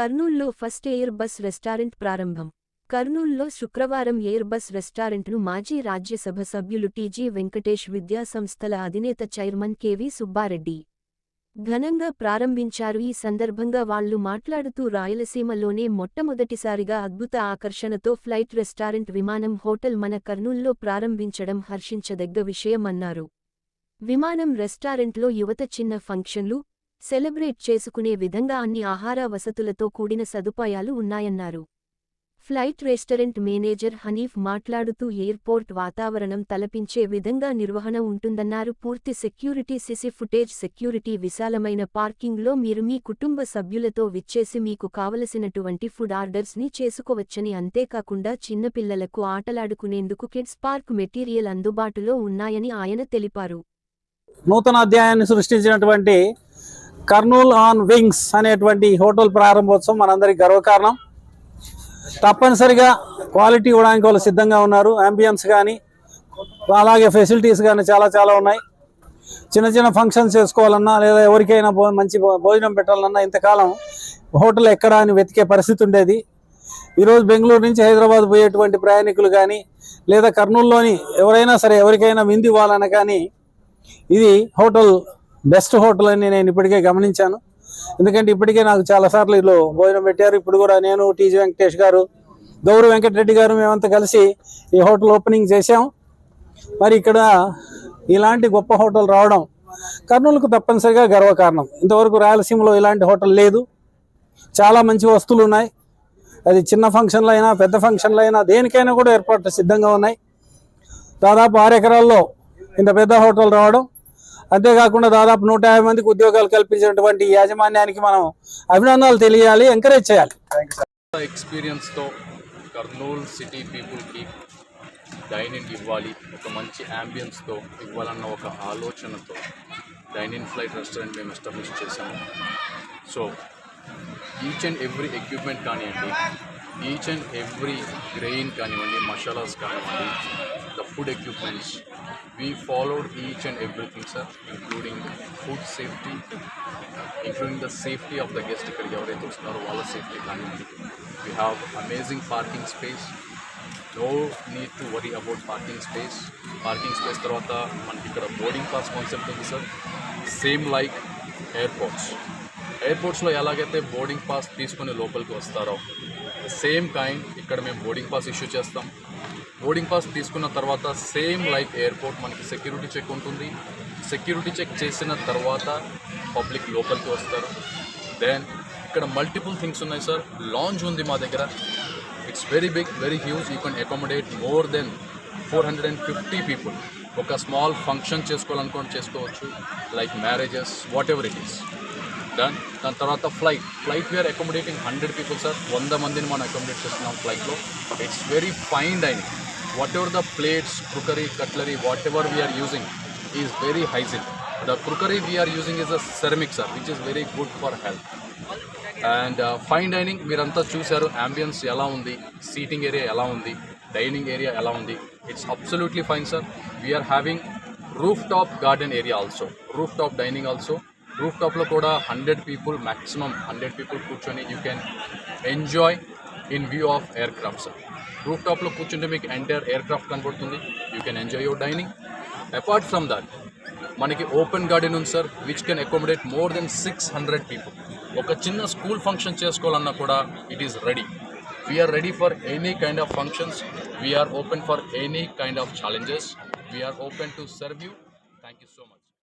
కర్నూల్లో first air bus restaurant ప్రారంభం. కర్నూల్లో శుక్రవారం ఎయిర్ బస్ రెస్టారెంట్ను మాజీ రాజ్యసభ సభ్యులు టీజీ వెంకటేష్ విద్యా సంస్థల అధినేత చైర్మన్ కెవి సుబ్బారెడ్డి. ఘనంగా ప్రారంభించారు. ఈ సందర్భంగా వాళ్ళు మాట్లాడుతూ రాయలసీమలోనే మొట్టమొదటిసారిగా అద్భుత ఆకర్షణతో ఫ్లైట్ రెస్టారెంట్ విమానం హోటల్ మన కర్నూల్లో ప్రారంభించడం హర్షించదగ్గ విషయమన్నారు. విమానం రెస్టారెంట్లో యువత చిన్న ఫంక్షన్లు సెలబ్రేట్ చేసుకునే విధంగా అన్ని ఆహార వసతులతో కూడిన సదుపాయాలు ఉన్నాయన్నారు. ఫ్లైట్ రెస్టారెంట్ మేనేజర్ హనీఫ్ మాట్లాడుతూ ఎయిర్పోర్ట్ వాతావరణం తలపించే విధంగా నిర్వహణ ఉంటుందన్నారు. పూర్తి సెక్యూరిటీ సిసి ఫుటేజ్ సెక్యూరిటీ విశాలమైన పార్కింగ్లో మీరు మీ కుటుంబ సభ్యులతో విచ్చేసి మీకు కావలసినటువంటి ఫుడ్ ఆర్డర్స్ని చేసుకోవచ్చని అంతేకాకుండా చిన్నపిల్లలకు ఆటలాడుకునేందుకు కిడ్స్ పార్క్ మెటీరియల్ అందుబాటులో ఉన్నాయని ఆయన తెలిపారు. నూతన అధ్యాయాన్ని సృష్టించినటువంటి కర్నూల్ ఆన్ వింగ్స్ అనేటువంటి హోటల్ ప్రారంభోత్సవం మనందరికి గర్వకారణం. తప్పనిసరిగా క్వాలిటీ ఇవ్వడానికి వాళ్ళు సిద్ధంగా ఉన్నారు. అంబియన్స్ కానీ అలాగే ఫెసిలిటీస్ కానీ చాలా చాలా ఉన్నాయి. చిన్న చిన్న ఫంక్షన్స్ చేసుకోవాలన్నా లేదా ఎవరికైనా మంచి భోజనం పెట్టాలన్నా ఇంతకాలం హోటల్ ఎక్కడ అని వెతికే పరిస్థితి ఉండేది. ఈరోజు బెంగళూరు నుంచి హైదరాబాద్ పోయేటువంటి ప్రయాణికులు కానీ లేదా కర్నూలులోని ఎవరైనా సరే ఎవరికైనా వింది ఇవ్వాలన్నా కానీ ఇది హోటల్ బెస్ట్ హోటల్ అని నేను ఇప్పటికే గమనించాను. ఎందుకంటే ఇప్పటికే నాకు చాలాసార్లు వీళ్ళు భోజనం పెట్టారు. ఇప్పుడు కూడా నేను టీజీ వెంకటేష్ గారు గౌరవ్ వెంకటరెడ్డి గారు మేమంతా కలిసి ఈ హోటల్ ఓపెనింగ్ చేశాం. మరి ఇక్కడ ఇలాంటి గొప్ప హోటల్ రావడం కర్నూలుకు తప్పనిసరిగా గర్వకారణం. ఇంతవరకు రాయలసీమలో ఇలాంటి హోటల్ లేదు. చాలా మంచి వస్తువులు ఉన్నాయి. అది చిన్న ఫంక్షన్లు అయినా పెద్ద ఫంక్షన్లు అయినా దేనికైనా కూడా ఏర్పాట్లు సిద్ధంగా ఉన్నాయి. దాదాపు ఆరు ఎకరాల్లో ఇంత పెద్ద హోటల్ రావడం అంతేకాకుండా దాదాపు నూట యాభై మందికి ఉద్యోగాలు కల్పించినటువంటి యాజమాన్యానికి మనం అభినందనలు తెలియాలి ఎంకరేజ్ చేయాలి. ఎక్స్పీరియన్స్తో కర్నూలు సిటీ పీపుల్కి డైనింగ్ ఇవ్వాలి ఒక మంచి యాంబియన్స్తో ఇవ్వాలన్న ఒక ఆలోచనతో డైనింగ్ ఫ్లైట్ రెస్టారెంట్ మేము ఎస్టాబ్లిష్ చేశాము. So each and every equipment కానివ్వండి ఈచ్ అండ్ ఎవ్రీ గ్రెయిన్ కానివ్వండి మసాలాస్ కానివ్వండి the food equipments we followed each and everything sir including food safety including the safety of the guest ఇక్కడికి ఎవరైతే వస్తున్నారో వాళ్ళ safety కానివ్వండి we have amazing parking space no need to worry about parking space parking space తర్వాత మనకి ఇక్కడ boarding pass concept ఉంది sir same like airports ఎయిర్పోర్ట్స్లో ఎలాగైతే బోర్డింగ్ పాస్ తీసుకుని లోపలికి వస్తారో సేమ్ కైండ్ ఇక్కడ మేము బోర్డింగ్ పాస్ ఇష్యూ చేస్తాం. బోర్డింగ్ పాస్ తీసుకున్న తర్వాత సేమ్ లైక్ ఎయిర్పోర్ట్ మనకి సెక్యూరిటీ చెక్ ఉంటుంది. సెక్యూరిటీ చెక్ చేసిన తర్వాత పబ్లిక్ లోపలికి వస్తారు. దెన్ ఇక్కడ మల్టిపుల్ థింగ్స్ ఉన్నాయి సార్ లాంజ్ ఉంది మా దగ్గర. It's very big very huge you can accommodate more than four hundred and fifty people ఒక స్మాల్ ఫంక్షన్ చేసుకోవాలనుకోండి చేసుకోవచ్చు. Like marriages whatever it is done దాని తర్వాత flight flight we are accommodating hundred people sir వంద మందిని మనం accommodate చేస్తున్నాం ఫ్లైట్లో it's very fine dining whatever the plates crockery cutlery whatever we are using is very hygiene the crockery we are using is a ceramic sir which is very good for health and fine dining మీరంతా చూశారు. Ambience ఎలా ఉంది? Seating area ఎలా ఉంది? Dining area ఎలా ఉంది? It's absolutely fine sir we are having roof top garden area also roof top dining also roof టాప్లో కూడా hundred people maximum hundred people కూర్చొని you can enjoy in view of air crafts. Roof టాప్లో కూర్చుంటే మీకు entire air craft కనబడుతుంది. You can enjoy your dining. Apart from that మనకి open garden ఉంది sir which can accommodate more than six hundred people ఒక చిన్న school function చేసుకోవాలన్నా కూడా it is ready we are ready for any kind of functions we are open for any kind of challenges we are open to serve you thank you so much